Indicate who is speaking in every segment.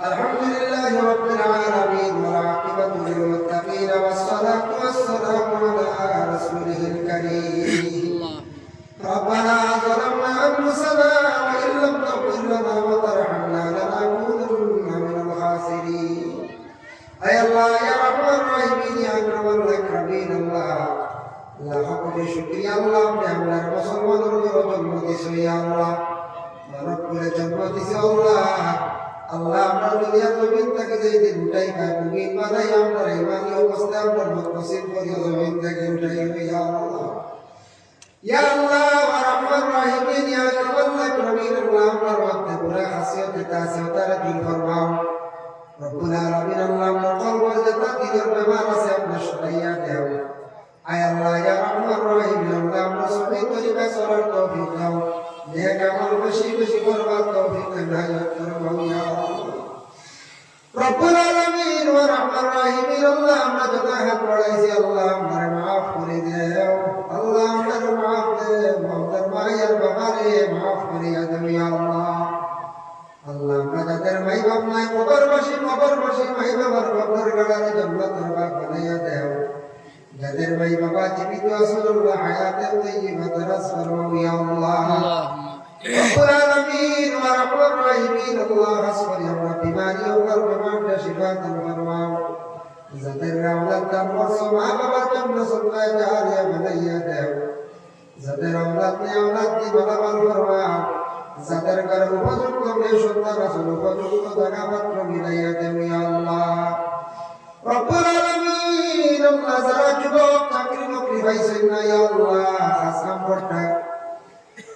Speaker 1: الحمد لله رب العالمين والعاقبة للمتقين والصلاة والسلام على رسوله الكريم ربنا ظلمنا أنفسنا وإن لم تغفر لنا وترحمنا لنكونن من الخاسرين أي الله يا رب الراحمين يا أكرم الأكرمين الله আল্লাহ সকলে শুক্রিয়া আল্লাহ আপনি আমরা মুসলমানের উপর জন্ম দিছো ইয়া আল্লাহ মানব করে জন্ম দিছো আল্লাহ আল্লাহ আমরা দুনিয়া জমিন থেকে যে দিন উঠাই পাই মুমিন বানাই আমরা ইমানি অবস্থায় আমরা নসিব করি জমিন থেকে উঠাই ইয়া আল্লাহ। ইয়া আল্লাহ রহমান রাহিমিন, ইয়া আকরামাল আকরামিন আল্লাহ আমরা রহমতে পুরা হাসিয়ত তাসিয়ত তারা দিল ফরমাও। রব্বুল রহমান রহিম যাদের মাই বাবা জীবিত হায়াতে ইয়া আল্লাহ ওয়া রাব্বুর রাহিমিন আল্লাহ। বিমারি ও কাল বিমারটা শিফা দান ফরমাও যাদের আওলাদ দান করছ মা বাবার জন্য সদকা জারিয়া বানাইয়া দেও যাদের আওলাদ নেই আওলাদ দি বলাবাল ফরমাও যাদের ঘরে উপযুক্ত মেয়ে সন্তান আছে উপযুক্ত জায়গা পাত্র মিলাইয়া দেও ইয়া আল্লাহ রব্বুল আলামিন আল্লাহ যারা যুবক চাকরি নকরি পাইছেন না ইয়া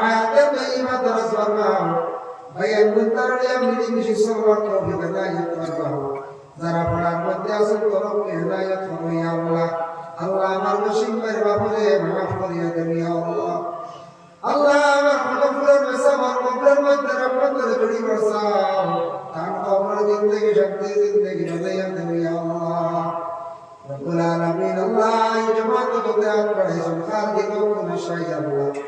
Speaker 1: হায়াতে তৈবা দরজ ফরমাম ভাই আঙ্গুল তারলে মিলি মিশি সবার তৌফিক দায়িত্ব ফরমাম যারা পড়ার মধ্যে আছেন তরফ হেদায়ত করো ইয়া আল্লাহ আল্লাহ আমার মুসিম ভাইয়ের বাপরে মাফ করিয়া ইয়া আল্লাহ আল্লাহ আমার কবরের মেসা আমার কবরের মধ্যে রহমতের জড়ি বসাও তার কবরের জিন্দগি শান্তি জিন্দগি বানাইয়া দেন আল্লাহ রব্বুল আলামিন আল্লাহ কার